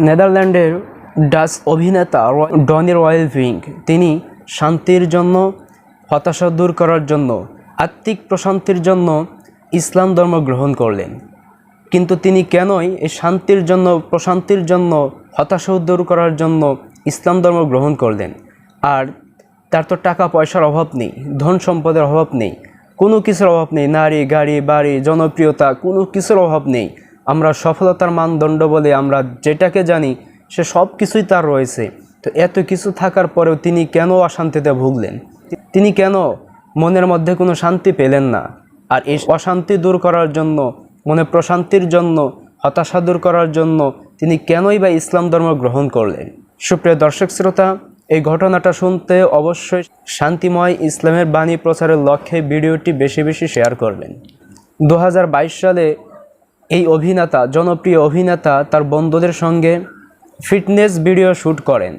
নেদারল্যান্ডের Dutch অভিনেতা Donny Roelvink তিনি শান্তির জন্য, হতাশা দূর করার জন্য, আত্মিক প্রশান্তির জন্য ইসলাম ধর্ম গ্রহণ করলেন। কিন্তু তিনি কেনই এই শান্তির জন্য, প্রশান্তির জন্য হতাশা দূর করার জন্য ইসলাম ধর্ম গ্রহণ করলেন? আর তার তো টাকা পয়সার অভাব নেই ধন সম্পদের অভাব নেই কোনো কিছুর অভাব নেই। নারী, গাড়ি, বাড়ি, জনপ্রিয়তা, কোনো কিছুর অভাব নেই। আমরা সফলতার মানদণ্ড বলে আমরা যেটাকে জানি, সে সব কিছুই তার রয়েছে। তো এত কিছু থাকার পরেও তিনি কেন অশান্তিতে ভুগলেন? তিনি কেন মনের মধ্যে কোনো শান্তি পেলেন না? আর এই অশান্তি দূর করার জন্য, মনে প্রশান্তির জন্য, হতাশা দূর করার জন্য তিনি কেনই বা ইসলাম ধর্ম গ্রহণ করলেন? সুপ্রিয় দর্শক, শ্রোতা এই ঘটনাটা শুনতে অবশ্যই শান্তিময় ইসলামের বাণী প্রচারের লক্ষ্যে ভিডিওটি বেশি বেশি শেয়ার করবেন। দু হাজার বাইশ সালে এই অভিনেতা, জনপ্রিয় অভিনেতা তার বন্ধুদের সঙ্গে ফিটনেস ভিডিও শ্যুট করেন।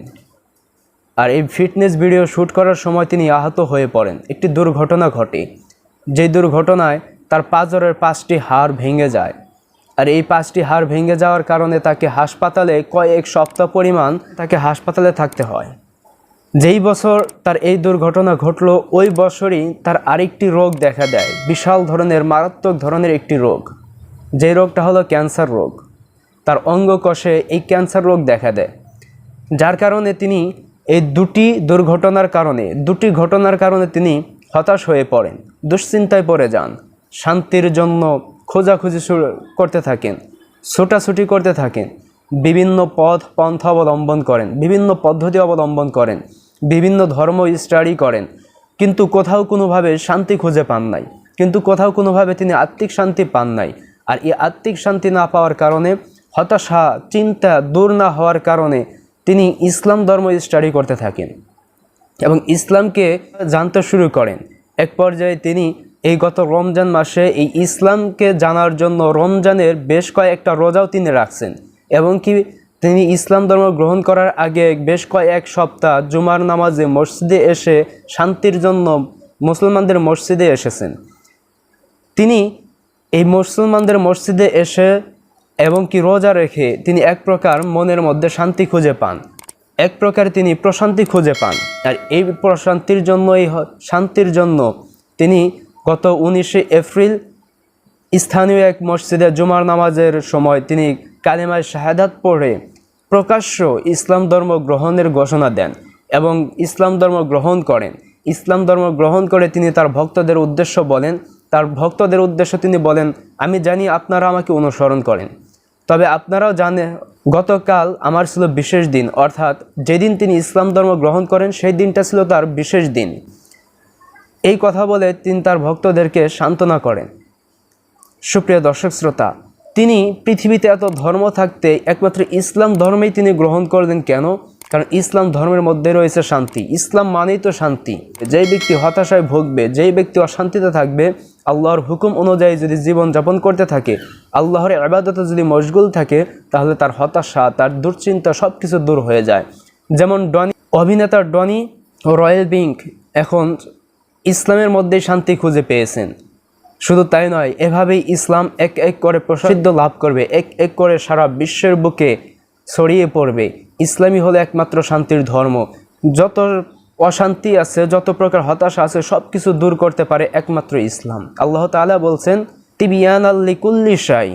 আর এই ফিটনেস ভিডিও শ্যুট করার সময় তিনি আহত হয়ে পড়েন। একটি দুর্ঘটনা ঘটে। যেই দুর্ঘটনায় তার পাঁজরের পাঁচটি হাড় ভেঙে যায়। আর এই পাঁচটি হাড় ভেঙে যাওয়ার কারণে তাকে হাসপাতালে কয়েক সপ্তাহ পরিমাণ তাকে হাসপাতালে থাকতে হয়। যেই বছর তার এই দুর্ঘটনা ঘটলো, ওই বছরই তার আরেকটি রোগ দেখা দেয়। বিশাল ধরনের, মারাত্মক ধরনের একটি রোগ। যে রোগটা হলো ক্যান্সার রোগ। তার অঙ্গকোষে এই ক্যান্সার রোগ দেখা দেয়। যার কারণে তিনি এই দুটি দুর্ঘটনার কারণে, দুটি ঘটনার কারণে তিনি হতাশ হয়ে পড়েন, দুশ্চিন্তায় পড়ে যান, শান্তির জন্য খোঁজাখুঁজি করতে থাকেন, ছোটাছুটি করতে থাকেন, বিভিন্ন পথ, পন্থা অবলম্বন করেন, বিভিন্ন পদ্ধতি অবলম্বন করেন। বিভিন্ন ধর্ম স্টাডি করেন, কিন্তু কোথাও কোনোভাবে শান্তি খুঁজে পান নাই। কিন্তু কোথাও কোনোভাবে তিনি আত্মিক শান্তি পান নাই। আর এই আত্মিক শান্তি না পাওয়ার কারণে, হতাশা, চিন্তা দূর না হওয়ার কারণে তিনি ইসলাম ধর্ম স্টাডি করতে থাকেন এবং ইসলামকে জানতে শুরু করেন। এক পর্যায়ে তিনি এই গত রমজান মাসে এই ইসলামকে জানার জন্য রমজানের বেশ কয়েকটা রোজাও তিনি রাখছেন এবং কি তিনি ইসলাম ধর্ম গ্রহণ করার আগে বেশ কয়েক সপ্তাহ জুমার নামাজে মসজিদে এসে শান্তির জন্য মুসলমানদের মসজিদে এসেছেন। তিনি এই মুসলমানদের মসজিদে এসে এবং কি রোজা রেখে তিনি এক প্রকার মনের মধ্যে শান্তি খুঁজে পান। এক প্রকার তিনি প্রশান্তি খুঁজে পান। আর এই প্রশান্তির জন্য এই শান্তির জন্য তিনি গত উনিশে এপ্রিল স্থানীয় এক মসজিদে জুমার নামাজের সময় তিনি কালিমায় শাহাদাত পড়ে প্রকাশ্য ইসলাম ধর্ম গ্রহণের ঘোষণা দেন এবং ইসলাম ধর্ম গ্রহণ করেন। ইসলাম ধর্ম গ্রহণ করে তিনি তার ভক্তদের উদ্দেশ্য বলেন। তার ভক্তদের উদ্দেশ্য তিনি বলেন, আমি জানি আপনারা আমাকে অনুসরণ করেন। তবে আপনারাও জানে গতকাল আমার ছিল বিশেষ দিন। অর্থাৎ যেদিন তিনি ইসলাম ধর্ম গ্রহণ করেন, সেই দিনটা ছিল তার বিশেষ দিন। এই কথা বলে তিনি তার ভক্তদেরকে সান্ত্বনা করেন। সুপ্রিয় দর্শক শ্রোতা তিনি পৃথিবীতে এত ধর্ম থাকতে একমাত্র ইসলাম ধর্মেই তিনি গ্রহণ করলেন কেন? কারণ ইসলাম ধর্মের মধ্যে রয়েছে শান্তি। ইসলাম মানেই তো শান্তি। যেই ব্যক্তি হতাশায় ভুগবে, যেই ব্যক্তি অশান্তিতে থাকবে, আল্লাহর হুকুম অনুযায়ী যদি জীবন যাপন করতে থাকে, আল্লাহর আবাদতে যদি মশগুল থাকে, তাহলে তার হতাশা, তার দুশ্চিন্তা সব কিছু দূর হয়ে যায়। যেমন ডনি, অভিনেতা ডনি রয়্যাল বিঙ্ক এখন ইসলামের মধ্যেই শান্তি খুঁজে পেয়েছেন। শুধু তাই নয়, এভাবেই ইসলাম এক এক করে প্রসিদ্ধ লাভ করবে, এক এক করে সারা বিশ্বের বুকে ছড়িয়ে পড়বে। ইসলামই হলো একমাত্র শান্তির ধর্ম। যত অশান্তি আছে, যত প্রকার হতাশা আছে সব কিছু দূর করতে পারে একমাত্র ইসলাম। আল্লাহ তাআলা বলছেন, তিবিয়ান আল্লিকুল্লি শাই।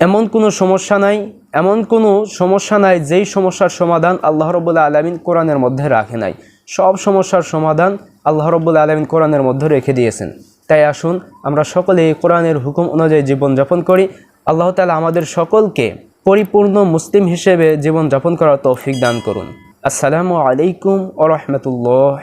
এমন কোনো সমস্যা নাই, এমন কোনো সমস্যা নাই যেই সমস্যার সমাধান আল্লাহ রবুল্লা আলমিন কোরআনের মধ্যে রাখে নাই। সব সমস্যার সমাধান আল্লাহ রবুল্লা আলমিন কোরআনের মধ্যে রেখে দিয়েছেন। তাই আসুন, আমরা সকলে এই কোরআনের হুকুম অনুযায়ী জীবনযাপন করি। আল্লাহ তালা আমাদের সকলকে পরিপূর্ণ মুসলিম হিসেবে জীবনযাপন করার তৌফিক দান করুন। আসসালামু আলাইকুম আ রহমতুল্লাহ।